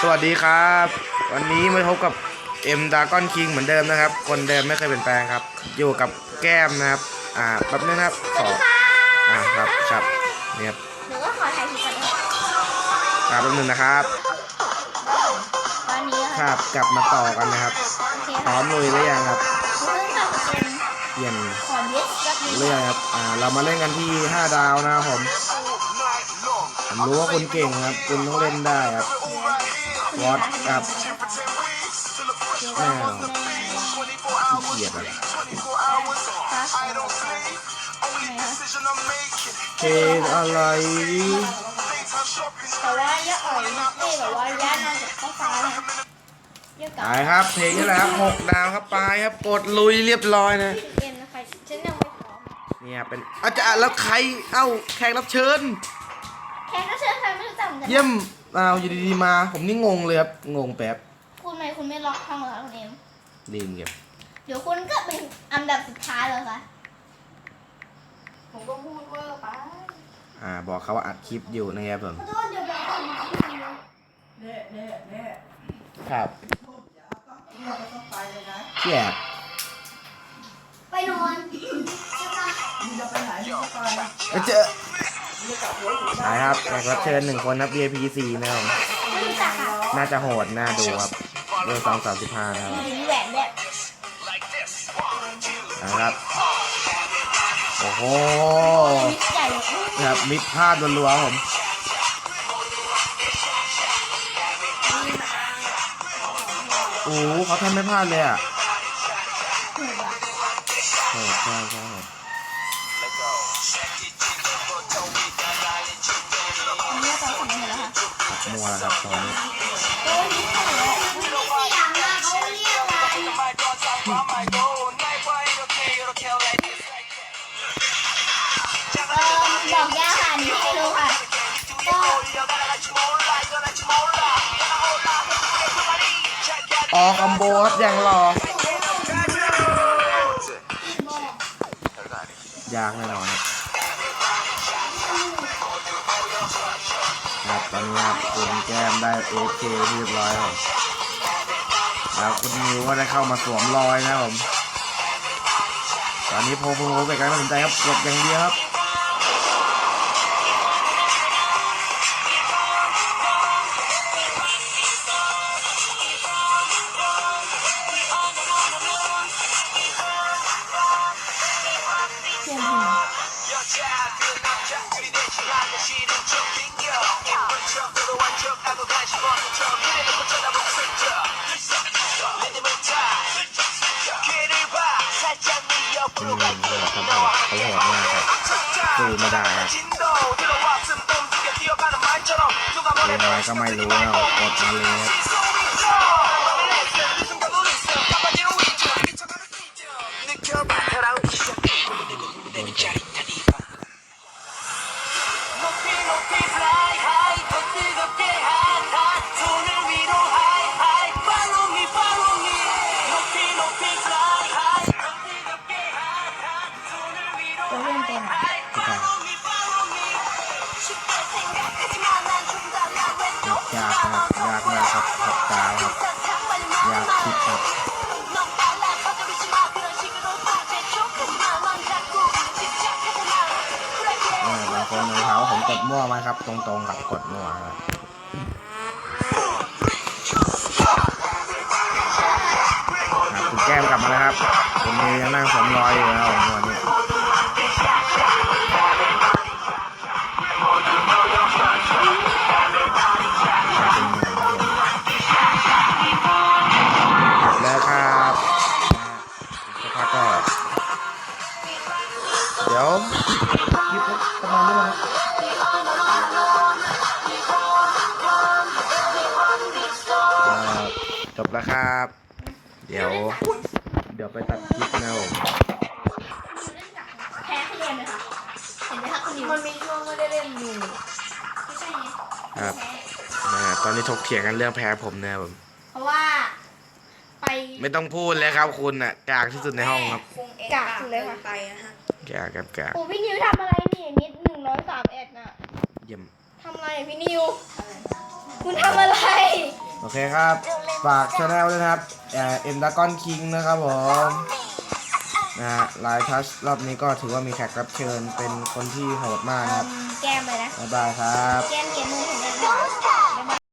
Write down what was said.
สวัสดีครับ วันนี้มาพบกับเอ็มดากอนคิงเหมือนเดิมนะครับ คนเดิมไม่เคยเปลี่ยนแปลงครับ อยู่กับแก้มนะครับ อ่าแป๊บนึงนะครับขออ่าครับครับเนี่ยครับหนูก็ขอถ่ายคลิปก่อนนะคะครับแป๊บนึงนะครับตอนนี้คค่ะรับกลับมาต่อกันนะครับโอเคพร้อมลุยหรือยังครับซึ่งค่ะจะเป็นเปลี่ยนขอเบสสักนิดเรื่องครับอ่าเรามาเล่นกันที่ 5 ดาวนะครับผมผมรู้ว่าคุณเก่งครับ คุณต้องเล่นได้ครับ วอตครับแม่ขี้เกียจอะไรเพลงอะไรแต่ว่าย่าอ่อยนะเอ้ยแบบว่าย่านอนจากข้าวฟ้านะเรียกกับไปครับเพลงนี้แหละครับหกดาวครับไปครับกดลุยเรียบร้อยนะเกมนะคะฉันยังไม่พร้อมเนี่ยเป็นอาจารย์แล้วใครเอ้าแขกรับเชิญแขกรับเชิญใครไม่รู้จักเหมือนกันเยี่ยม เอาอยู่ดีๆมา ผมนี่งงเลยครับงงแป๊บคุณไม่คุณไม่ล็อกห้องเหรอคุณเอ็มดีมเก็บเดี๋ยวคุณก็เป็นอันดับสุดท้ายเลยค่ะผมก็พูดเวอร์ไปอ่า บอกเขาว่าอัดคลิปอยู่นะครับผมขอโทษเดี๋ยวเดี๋ยวก่อนนะเน่เน่เน่ครับเราก็ต้องไปเลยนะเที่ยไปนอนใช่ปะมึงจะไปไหนมึงก็ไปไปเจอ มึงกลับหัวอยู่ไปครับแขกรับเชิญหนึ่งคนนะ VIP สี่นะครับผมไม่รู้จักค่ะน่าจะโหดน่าดูครับเรื่องสองสามสิบห้านะครับมีแหวนด้วยนะครับโอ้โหมิดใหญ่เลยนะครับมิดพลาดรัวๆครับผมโอ้โหเขาทำไม่พลาดเลยอะ ถูกอะโหดใช่ใช่ ยกอะไรเออบอกย่าค่ะนี่ให้รู้ค่ะก็ออกคอมโบครับอย่างรอ ยากแน่นอนครับ ครับตอนนี้ครับคุณแก้มได้โอเคเรียบร้อยครับแล้วคุณนิวก็ได้เข้ามาสวมรอยนะครับผมตอนนี้โพโพูไปการตัดสินใจครับกดอย่างเดียวครับ เพียงพออืมโหดครับเขาโหดมากครับสู้ไม่ได้ครับเล่นอะไรก็ไม่รู้นะกดมาเลยครับ อบางคนเลยถาผมกดมั่วไหมครับ ตรงๆครับกดมั่วครับคุณแก้มกลับมาแล้วครับคุณเมย์ยังนั่งสมรอยอยู่นะครับ บแล้วครับ เดี๋ยว เดี๋ยวไปตัดคลิปนะผมแพ้คะแนนเลยค่ะ เห็นไหมคะคุณนิวมันมีช่วงไม่ได้เล่นอยู่ไม่ใช่ไงครับแพ้อ่าตอนนี้ถกเถียงกันเรื่องแพ้ผมนะครับผมเพราะว่า ไปไม่ต้องพูดเลยครับคุณอะกากที่สุดในห้องครับคงเองกากสุดเลยค่ะไปนะฮะกากครับกากโอ้พี่นิวทำอะไรนี่นิดหนึ่งร้อยสามเอ็ดน่ะเยี่ยมทำอะไรอะพี่นิว คุณทำอะไร โอเคครับ ฝากช anel ด้วยนะครับเอ็มดากอนคิงนะครับผมนะฮะไลน์ทัชรอบนี้ก็ถือว่ามีแขกรับเชิญเป็นคนที่โหดมากนะครับ แก้มไปนะ บ๊ายบายครับ แก้มเกมมือของเด็ก